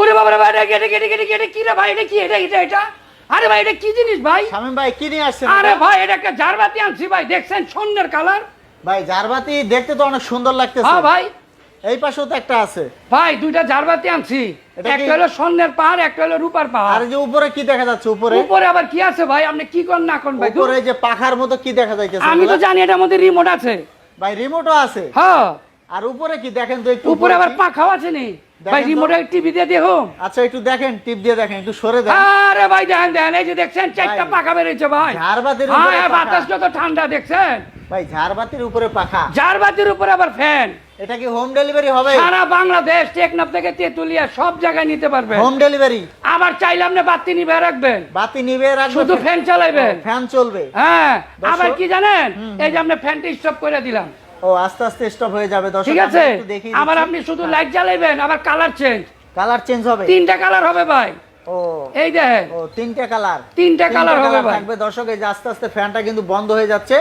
ওরে বাবা রে ভাই এটা এটা এটা এটা কি রে ভাই এটা কি এটা এটা এটা? আরে ভাই এটা কি জিনিস ভাই? শামিম ভাই কি নিয়ে আসছেন? আরে ভাই এটা একটা জারবাতি আনছি ভাই দেখছেন স্বর্ণের কালার? ভাই জারবাতি দেখতে তো অনেক সুন্দর লাগতেছে। হ্যাঁ ভাই। এই পাশেও তো একটা আছে। ভাই দুইটা জারবাতি আনছি। একটা হলো স্বর্ণের পাহাড় একটা হলো রূপার পাহাড়। এই যে উপরে কি দেখা যাচ্ছে উপরে? উপরে আবার কি আছে ভাই? আপনি কি করেন না করেন ভাই? উপরে যে পাখার মতো কি দেখা যাইতেছে আমি তো জানি এটার মধ্যে রিমোট আছে। ভাই রিমোটও আছে। হ্যাঁ। আর উপরে কি দেখেন তো একটু উপরে আবার? পাখাও আছে নি। দেখেন ভাই রিমোটে টিভি দিয়ে দেখো। আচ্ছা একটু দেখেন টিপ দিয়ে দেখেন একটু সরে দেন। আরে ভাই দেখেন দেখেন এই যে দেখছেন চারটা পাখা বেরিয়েছে ভাই। ঝাড়বাতির উপরে বাতাস কত ঠান্ডা দেখছেন? ভাই ঝাড়বাতির উপরে পাখা। জারবাতির উপরে আবার ফ্যান। এটা কি হোম ডেলিভারি হবে? সারা বাংলাদেশ টেকনাফ থেকে তেতুলিয়া সব জায়গায় নিতে পারবেন। হোম ডেলিভারি আবার চাইলে আপনি বাতি নিবে রাখবেন। বাতি নিবে শুধু ফ্যান চালাইবেন। ফ্যান চলবে। হ্যাঁ আবার কি জানেন? এই যে আপনি ফ্যানটা স্টপ করে দিলাম। ও আস্তে আস্তে স্টপ হয়ে যাবে দর্শক ঠিক আছে? আবার আপনি শুধু লাইট জ্বালাইবেন আবার কালার চেঞ্জ কালার চেঞ্জ হবে। তিনটা কালার হবে ভাই। ও। এই দেখেন। ও তিনটা কালার তিনটা কালার হবে ভাই। থাকবে দর্শক এই যে আস্তে আস্তে ফ্যানটা কিন্তু বন্ধ হয়ে যাচ্ছে।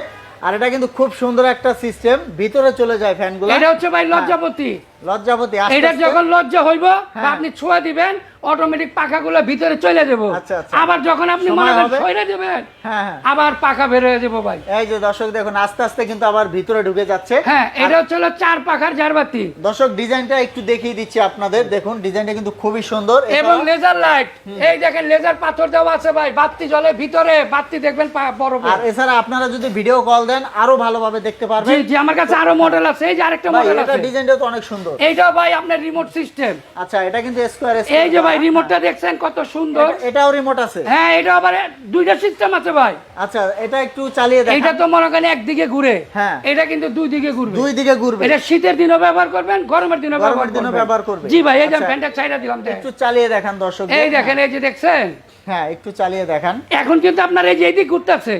আর এটা কিন্তু খুব সুন্দর একটা সিস্টেম ভিতরে চলে যায় ফ্যানগুলো এটা হচ্ছে ভাই লজ্জাপতি। এটা যখন লজ্জা হইব হ্যাঁ। আপনি ছোঁয়া দিবেন অটোমেটিক পাখাগুলো ভিতরে চলে যাব। আচ্ছা, আচ্ছা। আবার যখন আপনি মনে করেন দেবেন হ্যাঁ হ্যাঁ। আবার পাখা বের হয়ে যাব ভাই। এই যে দর্শক দেখুন আস্তে আস্তে কিন্তু আবার ভিতরে ঢুকে যাচ্ছে। হ্যাঁ এটা হচ্ছে হলো চার পাখার জারবাতি। দর্শক ডিজাইনটা একটু দেখিয়ে দিচ্ছি আপনাদের। দেখুন ডিজাইনটা কিন্তু খুবই সুন্দর। এবং লেজার লাইট এই দেখেন লেজার পাথর দেওয়া আছে ভাই বাতি জলে ভিতরে বাতি দেখবেন বড়। আর এছাড়া আপনারা যদি ভিডিও কল দেন আরও ভালোভাবে দেখতে পারবেন। জি আমার কাছে আরও মডেল আছে এই যে আরেকটা মডেল আছে। ডিজাইনটা তো অনেক সুন্দর। এইটা ভাই আপনার রিমোট সিস্টেম আচ্ছা এটা কিন্তু স্কোয়ার এই যে ভাই রিমোটটা দেখছেন কত সুন্দর। এটাও রিমোট আছে? হ্যাঁ এটা আবার দুইটা সিস্টেম আছে ভাই। আচ্ছা এটা একটু চালিয়ে দেখান। তো মনে করেন একদিকে ঘুরে। হ্যাঁ। এটা কিন্তু দুই দিকে ঘুরবে। দুই দিকে ঘুরবে। এটা শীতের দিনও ব্যবহার করবেন গরমের দিনও গরমের ব্যবহার দিনেও করবেন। ব্যবহার করবে। জি ভাই এই যে আচ্ছা। ফ্যানটা ছাইড়া দিলাম একটু চালিয়ে দেখান দর্শক এই দেখেন এই যে দেখছেন? হ্যাঁ একটু চালিয়ে দেখান। এখন কিন্তু আপনার এই যে এইদিক ঘুরতেছে।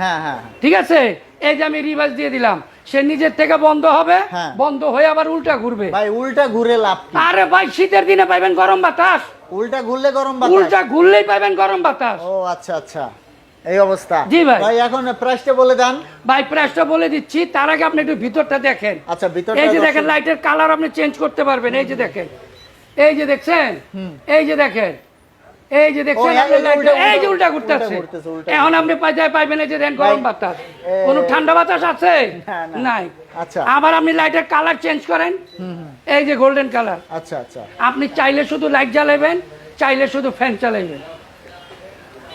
হ্যাঁ হ্যাঁ ঠিক আছে? এই যে আমি রিভার্স দিয়ে দিলাম। সে নিজের থেকে বন্ধ হবে হ্যাঁ। বন্ধ হয়ে আবার উল্টা ঘুরবে। ভাই উল্টা ঘুরে লাভ আরে ভাই শীতের দিনে পাইবেন গরম বাতাস। উল্টা ঘুরলে গরম বাতাস? উল্টা ঘুরলেই পাইবেন গরম বাতাস। ও আচ্ছা আচ্ছা। এই অবস্থা। জি ভাই। ভাই এখন প্রাইসটা বলে দেন। ভাই প্রাইসটা বলে দিচ্ছি তার আগে আপনি একটু ভিতরটা দেখেন। আচ্ছা ভিতরটা এই যে দেখেন লাইটের কালার আপনি চেঞ্জ করতে পারবেন এই যে দেখেন। এই যে দেখছেন? এই যে দেখেন এই যে দেখছেন এই যে উল্টা- ঘুরতেছে এখন আপনি পাইবেন এই যে দেন গরম বাতাস। কোন ঠান্ডা বাতাস আছে। নাই। আচ্ছা। আবার আপনি লাইটের কালার চেঞ্জ করেন। এই যে গোল্ডেন কালার আচ্ছা আচ্ছা। আপনি চাইলে শুধু লাইট জ্বালাবেন চাইলে শুধু ফ্যান চালাইবেন।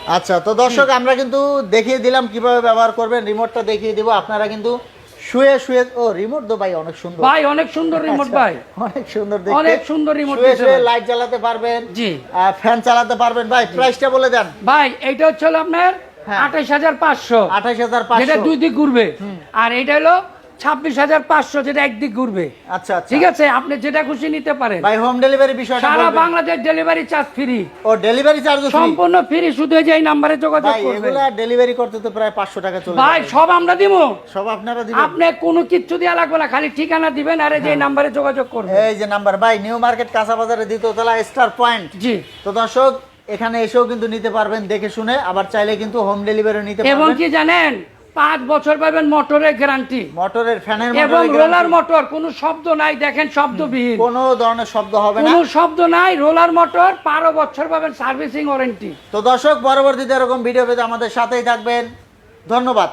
আচ্ছা তো দর্শক আমরা কিন্তু দেখিয়ে দিলাম কীভাবে ব্যবহার করবেন। রিমোটটা দেখিয়ে দিব। আপনারা কিন্তু শুয়ে শুয়ে ও রিমোট তো ভাই অনেক সুন্দর। ভাই অনেক সুন্দর রিমোট আচ্ছা, ভাই। অনেক সুন্দর দেখতে। অনেক সুন্দর রিমোট শুয়ে শুয়ে লাইট জ্বালাতে পারবেন জি। ফ্যান চালাতে পারবেন। ভাই প্রাইসটা বলে দেন। ভাই এটা হচ্ছে হলো আপনার আঠাশ হাজার পাঁচশো। আঠাশ হাজার পাঁচশো। পাঁচশো দুই দিক ঘুরবে। আর এটা হলো ছাব্বিশ হাজার পাঁচশো যেটা একদিক ঘুরবে। আচ্ছা আচ্ছা। ঠিক আছে? আপনি যেটা খুশি নিতে পারেন। ভাই হোম ডেলিভারি বিষয়টা সারা বাংলাদেশ ডেলিভারি চার্জ ফ্রি ও ডেলিভারি চার্জ সম্পূর্ণ ফ্রি শুধু এই যে এই নাম্বারে যোগাযোগ করবেন। এগুলা ডেলিভারি করতে তো প্রায় পাঁচশো টাকা চলে ভাই সব আমরা দিব সব আপনারা দিবেন। আপনি কোনো কিচ্ছু দেওয়া লাগবে না খালি ঠিকানা দিবেন আর এই যে নাম্বারে যোগাযোগ করবেন। এই যে নাম্বার ভাই নিউ মার্কেট কাঁচা বাজারে দ্বিতীয়তলা স্টার পয়েন্ট জি। তো দর্শক এখানে এসেও কিন্তু নিতে পারবেন দেখে শুনে আবার চাইলে কিন্তু হোম ডেলিভারি নিতে এবং পারবেন। কি জানেন? পাঁচ বছর পাবেন মোটরের গ্যারান্টি মোটরের ফ্যানের এবং রোলার মোটর কোনো শব্দ নাই দেখেন শব্দবিহীন। কোনো ধরনের শব্দ হবে না। কোনো শব্দ নাই রোলার মোটর বারো বছর পাবেন সার্ভিসিং ওয়ারেন্টি। তো দর্শক পরবর্তীতে এরকম ভিডিও পেতে আমাদের সাথেই থাকবেন। ধন্যবাদ।